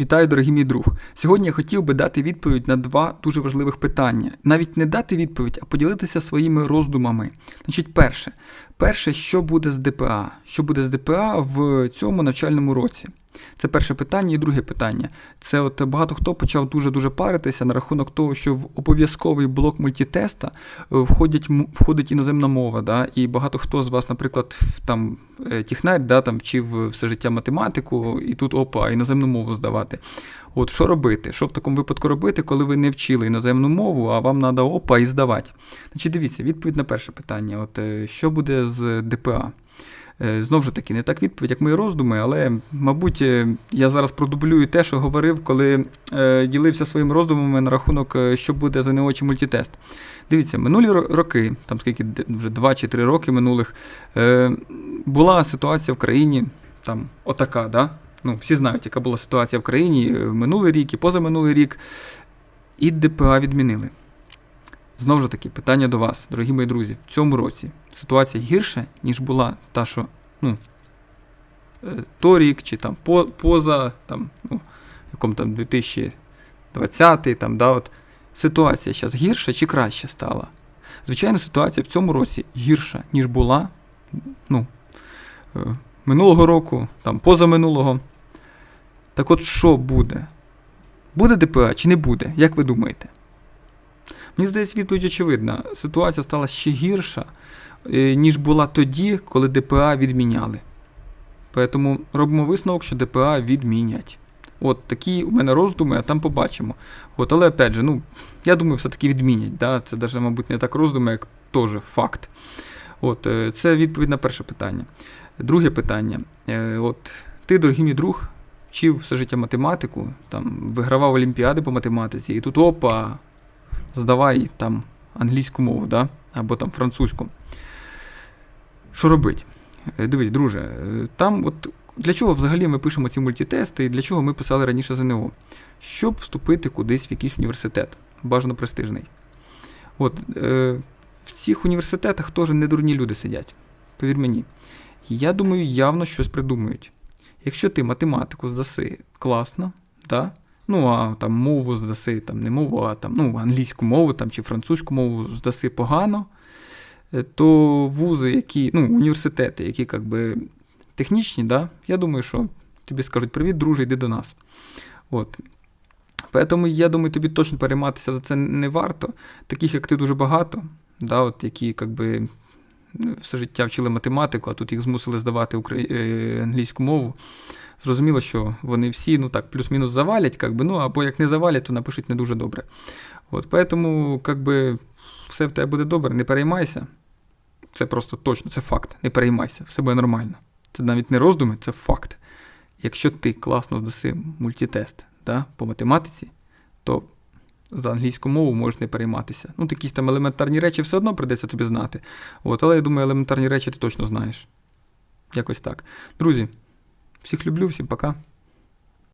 Вітаю, дорогий мій друг. Сьогодні я хотів би дати відповідь на два дуже важливих питання. Навіть не дати відповідь, а поділитися своїми роздумами. Значить, перше, перше, що буде з ДПА? Що буде з ДПА в цьому навчальному році? Це перше питання. І друге питання. Це от багато хто почав дуже-дуже паритися на рахунок того, що в обов'язковий блок мультитеста е, входять, входить іноземна мова. Да? І багато хто з вас, наприклад, там е, да, там вчив все життя математику, і тут опа, іноземну мову здавати. От що робити? Що в такому випадку робити, коли ви не вчили іноземну мову, а вам треба опа і здавати? Значить, дивіться, відповідь на перше питання: От е, що буде з ДПА? Е, Знову ж таки, не так відповідь, як мої роздуми, але, мабуть, е, я зараз продублюю те, що говорив, коли е, ділився своїми роздумами на рахунок, що буде ЗНО чи мультитест. Дивіться, минулі роки, там скільки вже 2 чи 3 роки минулих, була ситуація в країні там отака, да? Ну, всі знають, яка була ситуація в країні минулий рік і позаминулий рік. І ДПА відмінили. Знову ж таки, питання до вас, дорогі мої друзі, в цьому році ситуація гірша, ніж була та, що ну, е, торік, чи там по, поза там, ну, якому там 2020, там, да, от, ситуація зараз гірша чи краще стала? Звичайно, ситуація в цьому році гірша, ніж була ну, е, минулого року, там, позаминулого. Так от що буде? Буде ДПА чи не буде? Як ви думаєте? Мені здається, відповідь очевидна. Ситуація стала ще гірша, е, ніж була тоді, коли ДПА відміняли. Тому робимо висновок, що ДПА відмінять. От такі у мене роздуми, а там побачимо. От, але опять же, ну, я думаю, все-таки відмінять. Да? Це навіть, мабуть, не так роздуми, як теж факт. От, е, це відповідь на перше питання. Друге питання. Е, От ти, дорогий мій друг, вчив все життя математику, там, вигравав олімпіади по математиці, і тут опа, здавай там англійську мову, да? або там французьку. Що робить? Е, Дивись, друже, е, там от для чого взагалі ми пишемо ці мультитести і для чого ми писали раніше ЗНО? Щоб вступити кудись в якийсь університет, бажано престижний. От, е, в цих університетах теж не дурні люди сидять. Повір мені. Я думаю, явно щось придумають. Якщо ти математику здаси класно, да? Ну а там мову здаси, там не мову, а там, ну, англійську мову там, чи французьку мову здаси погано, е, то вузи, які, ну, університети, які як би, технічні, да? я думаю, що тобі скажуть привіт, друже, йди до нас. От. Поэтому я думаю, тобі точно перейматися за це не варто. Таких, як ти, дуже багато, да, от, які як би, все життя вчили математику, а тут їх змусили здавати е, англійську мову. Зрозуміло, що вони всі ну так, плюс-мінус завалять, как би, ну, або як не завалять, то напишуть не дуже добре. От, Поэтому, как би, все в тебе буде добре, не переймайся. Це просто точно, це факт. Не переймайся, все буде нормально. Це навіть не роздуми, це факт. Якщо ти класно здаси мультитест да, по математиці, то за англійську мову можеш не перейматися. Ну, якісь там елементарні речі все одно прийдеться тобі знати. От, але я думаю, елементарні речі ти точно знаєш. Якось так. Друзі, всіх люблю, всім пока.